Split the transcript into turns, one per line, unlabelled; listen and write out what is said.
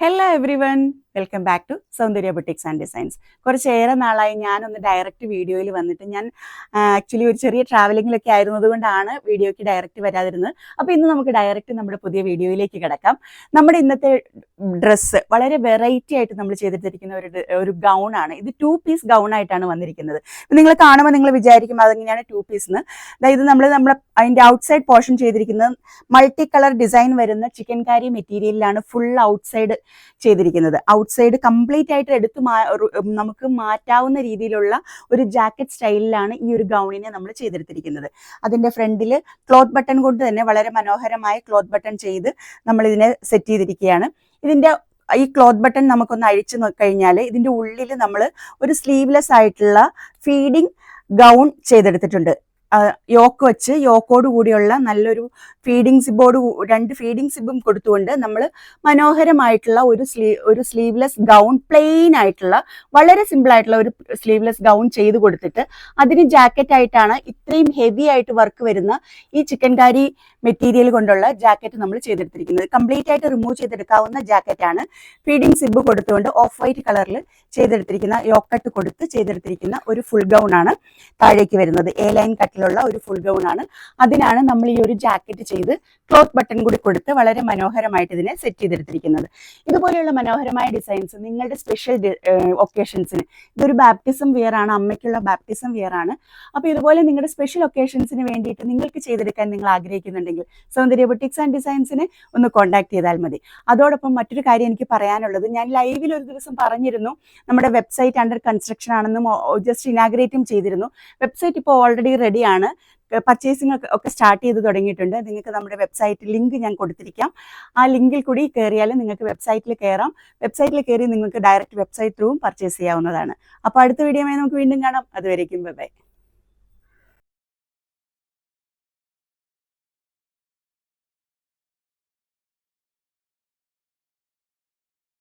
Hello everyone. Welcome back to Soundarya boutiques and designs കുറച്ചേറെ നാളായി ഞാനൊന്ന് direct വീഡിയോയിൽ വന്നിട്ട് ഞാൻ ആക്ച്വലി ഒരു ചെറിയ ട്രാവലിങ്ങിലൊക്കെ ആയിരുന്നത് കൊണ്ടാണ് വീഡിയോയ്ക്ക് ഡയറക്റ്റ് വരാതിരുന്നത്. അപ്പോൾ ഇന്ന് നമുക്ക് ഡയറക്റ്റ് നമ്മുടെ പുതിയ വീഡിയോയിലേക്ക് കിടക്കാം. നമ്മുടെ ഇന്നത്തെ ഡ്രസ്സ് വളരെ വെറൈറ്റി ആയിട്ട് നമ്മൾ ചെയ്തിട്ടിരിക്കുന്ന ഒരു ഒരു ഗൗൺ ആണ്. ഇത് ടു പീസ് ഗൗൺ ആയിട്ടാണ് വന്നിരിക്കുന്നത്. നിങ്ങൾ കാണുമ്പോൾ നിങ്ങൾ വിചാരിക്കും അതെങ്ങനെയാണ് ടു പീസ് എന്ന് അതായത് നമ്മൾ നമ്മുടെ അതിന്റെ ഔട്ട്സൈഡ് പോർഷൻ ചെയ്തിരിക്കുന്നത് മൾട്ടി കളർ ഡിസൈൻ വരുന്ന ചിക്കൻകാരി മെറ്റീരിയലിലാണ് ഫുൾ ഔട്ട്സൈഡ് ചെയ്തിരിക്കുന്നത്. ഔട്ട്സൈഡ് കംപ്ലീറ്റ് ആയിട്ട് എടുത്ത് നമുക്ക് മാറ്റാവുന്ന രീതിയിലുള്ള ഒരു ജാക്കറ്റ് സ്റ്റൈലിലാണ് ഈ ഒരു ഗൗണിനെ നമ്മൾ ചെയ്തെടുത്തിരിക്കുന്നത്. അതിന്റെ ഫ്രണ്ടിൽ ക്ലോത്ത് ബട്ടൺ കൊണ്ട് തന്നെ വളരെ മനോഹരമായ ക്ലോത്ത് ബട്ടൺ ചെയ്ത് നമ്മൾ ഇതിനെ സെറ്റ് ചെയ്തിരിക്കുകയാണ്. ഇതിന്റെ ഈ ക്ലോത്ത് ബട്ടൺ നമുക്കൊന്ന് അഴിച്ചു കഴിഞ്ഞാൽ ഇതിന്റെ ഉള്ളിൽ നമ്മൾ ഒരു സ്ലീവ്ലെസ് ആയിട്ടുള്ള ഫീഡിങ് ഗൗൺ ചെയ്തെടുത്തിട്ടുണ്ട്. യോക്ക് വെച്ച് യോക്കോട് കൂടിയുള്ള നല്ലൊരു ഫീഡിങ് സിബോട് രണ്ട് ഫീഡിങ് സിബും കൊടുത്തുകൊണ്ട് നമ്മൾ മനോഹരമായിട്ടുള്ള ഒരു സ്ലീ ഒരു സ്ലീവ്ലെസ് ഗൗൺ പ്ലെയിൻ ആയിട്ടുള്ള വളരെ സിമ്പിൾ ആയിട്ടുള്ള ഒരു സ്ലീവ്ലെസ് ഗൗൺ ചെയ്ത് കൊടുത്തിട്ട് അതിന് ജാക്കറ്റ് ആയിട്ടാണ് ഇത്രയും ഹെവി ആയിട്ട് വർക്ക് വരുന്ന ഈ ചിക്കൻകാരി മെറ്റീരിയൽ കൊണ്ടുള്ള ജാക്കറ്റ് നമ്മൾ ചെയ്തെടുത്തിരിക്കുന്നത്. കംപ്ലീറ്റ് ആയിട്ട് റിമൂവ് ചെയ്തെടുക്കാവുന്ന ജാക്കറ്റ് ആണ് ഫീഡിങ് സിബ് കൊടുത്തുകൊണ്ട് ഓഫ് വൈറ്റ് കളറിൽ ചെയ്തെടുത്തിരിക്കുന്ന യോക്കട്ട് കൊടുത്ത് ചെയ്തെടുത്തിരിക്കുന്ന ഒരു ഫുൾ ഗൗൺ ആണ് താഴേക്ക് വരുന്നത്. എ ലൈൻ കട്ടിലുള്ള ഒരു ഫുൾ ഗൗൺ ആണ്. അതിനാണ് നമ്മൾ ഈ ഒരു ജാക്കറ്റ് ചെയ്ത് ക്ലോത്ത് ബട്ടൺ കൂടി കൊടുത്ത് വളരെ മനോഹരമായിട്ട് ഇതിനെ സെറ്റ് ചെയ്തെടുത്തിരിക്കുന്നത്. ഇതുപോലെയുള്ള മനോഹരമായ ഡിസൈൻസ് നിങ്ങളുടെ സ്പെഷ്യൽ ഒക്കേഷൻസിന് ഇതൊരു ബാപ്റ്റിസം വിയർ ആണ് അമ്മയ്ക്കുള്ള ബാപ്റ്റിസം വിയർ ആണ്. അപ്പോൾ ഇതുപോലെ നിങ്ങളുടെ സ്പെഷ്യൽ ഒക്കേഷൻസിന് വേണ്ടിയിട്ട് നിങ്ങൾക്ക് ചെയ്തെടുക്കാൻ നിങ്ങൾ ആഗ്രഹിക്കുന്നുണ്ടെങ്കിൽ സൗന്ദര്യ ബുട്ടിക്സ് ആൻഡ് ഡിസൈൻസിനെ ഒന്ന് കോൺടാക്ട് ചെയ്താൽ മതി. അതോടൊപ്പം മറ്റൊരു കാര്യം എനിക്ക് പറയാനുള്ളത് ഞാൻ ലൈവിൽ ഒരു ദിവസം പറഞ്ഞിരുന്നു നമ്മുടെ വെബ്സൈറ്റ് അണ്ടർ കൺസ്ട്രക്ഷൻ ആണെന്നും ജസ്റ്റ് ഇനാഗ്രേറ്റും ചെയ്തിരുന്നു. വെബ്സൈറ്റ് ഇപ്പോൾ ഓൾറെഡി റെഡിയാണ് പർച്ചേസിംഗ് ഒക്കെ സ്റ്റാർട്ട് ചെയ്ത് തുടങ്ങിയിട്ടുണ്ട്. നിങ്ങൾക്ക് നമ്മുടെ വെബ്സൈറ്റ് ലിങ്ക് ഞാൻ കൊടുത്തിരിക്കാം. ആ ലിങ്കിൽ കൂടി കയറിയാൽ നിങ്ങൾക്ക് വെബ്സൈറ്റിൽ കയറാം വെബ്സൈറ്റിൽ കയറി നിങ്ങൾക്ക് ഡയറക്റ്റ് വെബ്സൈറ്റ് ത്രൂവും പർച്ചേസ് ചെയ്യാവുന്നതാണ്. അപ്പോൾ അടുത്ത വീഡിയോമായി നമുക്ക് വീണ്ടും കാണാം. അതുവരേക്കും ബൈ